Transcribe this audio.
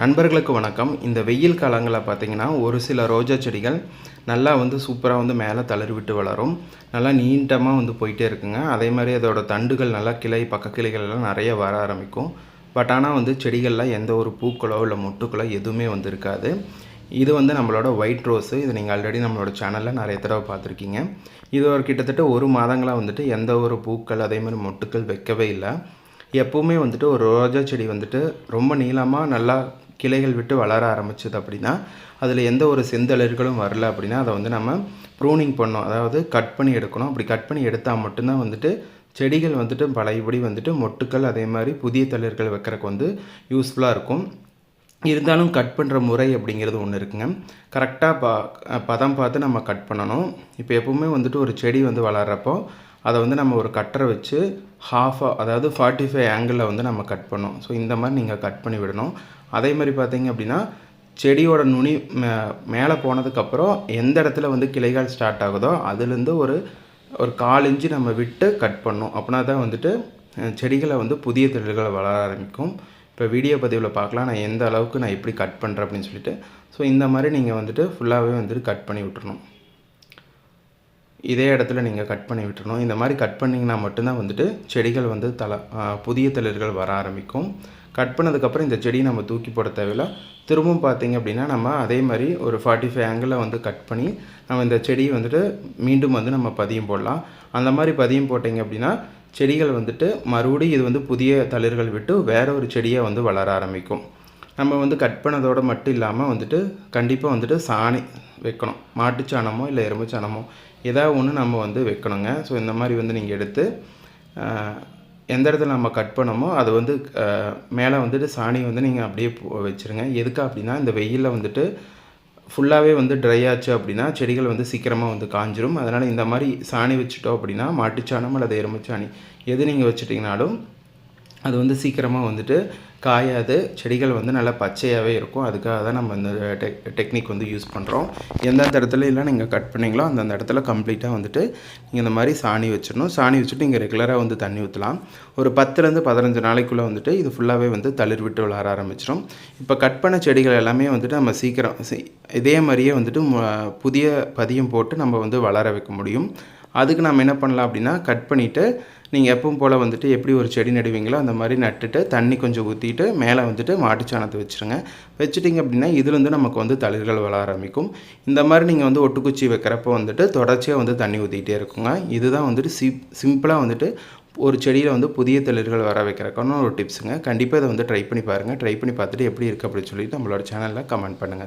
நண்பர்களுக்கு வணக்கம். இந்த வெயில் காலங்களில் பார்த்தீங்கன்னா ஒரு சில ரோஜா செடிகள் நல்லா வந்து சூப்பராக வந்து மேலே தளர்விட்டு வளரும். நல்லா நீட்டமாக வந்து போயிட்டே இருக்குங்க. அதே மாதிரி அதோட தண்டுகள் நல்லா கிளை பக்க கிளைகள் எல்லாம் நிறைய வர ஆரம்பிக்கும். பட் ஆனால் வந்து செடிகளில் எந்த ஒரு பூக்களோ இல்லை மொட்டுக்களோ எதுவுமே வந்து இருக்காது. இது வந்து நம்மளோட ஒயிட் ரோஸு இது நீங்கள் ஆல்ரெடி நம்மளோட சேனலில் நிறைய தடவை பார்த்துருக்கீங்க. இது ஒரு கிட்டத்தட்ட ஒரு மாதங்களாக வந்துட்டு எந்த ஒரு பூக்கள் அதே மாதிரி மொட்டுக்கள் வைக்கவே இல்லை. எப்போவுமே வந்துட்டு ஒரு ரோஜா செடி வந்துட்டு ரொம்ப நீளமாக நல்லா கிளைகள் விட்டு வளர ஆரம்பிச்சது அப்படின்னா அதில் எந்த ஒரு செந்தளிர்களும் வரல அப்படின்னா அதை வந்து நம்ம ப்ரூனிங் பண்ணோம் அதாவது கட் பண்ணி எடுக்கணும். அப்படி கட் பண்ணி எடுத்தால் மட்டும்தான் வந்துட்டு செடிகள் வந்துட்டு பழையபடி வந்துட்டு மொட்டுக்கள் அதே மாதிரி புதிய தளிர்கள் வைக்கிறக்கு வந்து யூஸ்ஃபுல்லாக இருக்கும். இருந்தாலும் கட் பண்ணுற முறை அப்படிங்கிறது ஒன்று இருக்குங்க. கரெக்டாக பா பதம் பார்த்து நம்ம கட் பண்ணணும். இப்போ எப்போவுமே வந்துட்டு ஒரு செடி வந்து வளர்கிறப்போ அதை வந்து நம்ம ஒரு கட்டரை வச்சு ஹாஃபாக அதாவது ஃபார்ட்டி ஃபைவ் ஆங்கிளில் வந்து நம்ம கட் பண்ணோம் ஸோ இந்த மாதிரி நீங்கள் கட் பண்ணி விடணும். அதே மாதிரி பார்த்தீங்க அப்படின்னா செடியோட நுனி மே மேலே போனதுக்கப்புறம் எந்த இடத்துல வந்து கிளைகள் ஸ்டார்ட் ஆகுதோ அதுலேருந்து ஒரு ஒரு கால் இன்ச்சு நம்ம விட்டு கட் பண்ணோம் அப்படின்னா தான் வந்துட்டு செடிகளை வந்து புதிய தொழில்களை வளர ஆரம்பிக்கும். இப்போ வீடியோ பதிவில் பார்க்கலாம். நான் எந்த அளவுக்கு நான் எப்படி கட் பண்ணுறேன் அப்படின்னு சொல்லிட்டு. ஸோ இந்த மாதிரி நீங்கள் வந்துட்டு ஃபுல்லாகவே வந்துட்டு கட் பண்ணி விட்டுறணும். இதே இடத்துல நீங்கள் கட் பண்ணி விட்டுறணும். இந்த மாதிரி கட் பண்ணிங்கன்னா மட்டும்தான் வந்துட்டு செடிகள் வந்து தலை புதிய தளிர்கள் வர ஆரம்பிக்கும். கட் பண்ணதுக்கப்புறம் இந்த செடியை நம்ம தூக்கி போட தேவையில்ல. திரும்பவும் பார்த்திங்க அப்படின்னா நம்ம அதே மாதிரி ஒரு ஃபார்ட்டி ஃபைவ் ஆங்கிளில் வந்து கட் பண்ணி நம்ம இந்த செடியை வந்துட்டு மீண்டும் வந்து நம்ம பதியம் போடலாம். அந்த மாதிரி பதியம் போட்டிங்க அப்படின்னா செடிகள் வந்துட்டு மறுபடியும் இது வந்து புதிய தளிர்கள் விட்டு வேற ஒரு செடியாக வந்து வளர ஆரம்பிக்கும். நம்ம வந்து கட் பண்ணதோடு மட்டும் இல்லாமல் வந்துட்டு கண்டிப்பாக வந்துட்டு சாணி வைக்கணும். மாட்டுச்சாணமோ இல்லை எறும்புச்சாணமோ ஏதாவது ஒன்று நம்ம வந்து வைக்கணுங்க. ஸோ இந்த மாதிரி வந்து நீங்கள் எடுத்து எந்த இடத்துல நம்ம கட் பண்ணமோ அது வந்து மேலே வந்துட்டு சாணி வந்து நீங்கள் அப்படியே வச்சுருங்க. எதுக்கு அப்படின்னா இந்த வெயிலில் வந்துட்டு ஃபுல்லாகவே வந்து ட்ரை ஆச்சு அப்படின்னா செடிகள் வந்து சீக்கிரமாக வந்து காஞ்சிரும். அதனால் இந்த மாதிரி சாணி வச்சுட்டோம் அப்படின்னா மாட்டுச்சாணம் அல்லது எருமைச்சாணி எது நீங்கள் வச்சுட்டிங்கனாலும் அது வந்து சீக்கிரமாக வந்துட்டு காயாது. செடிகள் வந்து நல்லா பச்சையாகவே இருக்கும். அதுக்காக தான் நம்ம இந்த டெக் டெக்னிக் வந்து யூஸ் பண்ணுறோம் எந்தெந்த இடத்துல இல்லை நீங்கள் கட் பண்ணிங்களோ அந்தந்த இடத்துல கம்ப்ளீட்டாக வந்துட்டு நீங்கள் இந்த மாதிரி சாணி வச்சிடணும். சாணி வச்சுட்டு நீங்கள் ரெகுலராக வந்து தண்ணி ஊற்றலாம் ஒரு பத்துலேருந்து பதினஞ்சு நாளைக்குள்ளே வந்துட்டு இது ஃபுல்லாகவே வந்து தளிர் விட்டு வளர ஆரம்பிச்சிடும். இப்போ கட் பண்ண செடிகள் எல்லாமே வந்துட்டு நம்ம சீக்கிரம் இதே மாதிரியே வந்துட்டு புதிய பதியம் போட்டு நம்ம வந்து வளர வைக்க முடியும். அதுக்கு நம்ம என்ன பண்ணலாம் அப்படின்னா கட் பண்ணிவிட்டு நீங்கள் எப்பவும் போல் வந்துட்டு எப்படி ஒரு செடி நடுவீங்களோ அந்த மாதிரி நட்டுட்டு தண்ணி கொஞ்சம் ஊற்றிட்டு மேலே வந்துட்டு மாட்டுச்சாணத்தை வச்சுருங்க. வச்சுட்டிங்க அப்படின்னா இதுலேருந்து நமக்கு வந்து தளிர்கள் வளர ஆரம்பிக்கும். இந்த மாதிரி நீங்கள் வந்து ஒட்டுக்குச்சி வைக்கிறப்போ வந்துட்டு தொடர்ச்சியாக வந்து தண்ணி ஊற்றிக்கிட்டே இருக்குங்க. இதுதான் வந்துட்டு சி சிம்பிளாக வந்துட்டு ஒரு செடியில் வந்து புதிய தளிர்கள் வர வைக்கிறக்கான ஒரு டிப்ஸுங்க. கண்டிப்பாக இதை வந்து ட்ரை பண்ணி பாருங்கள் ட்ரை பண்ணி பார்த்துட்டு எப்படி இருக்குது அப்படின்னு சொல்லிட்டு நம்மளோட சேனலில் கமெண்ட் பண்ணுங்கள்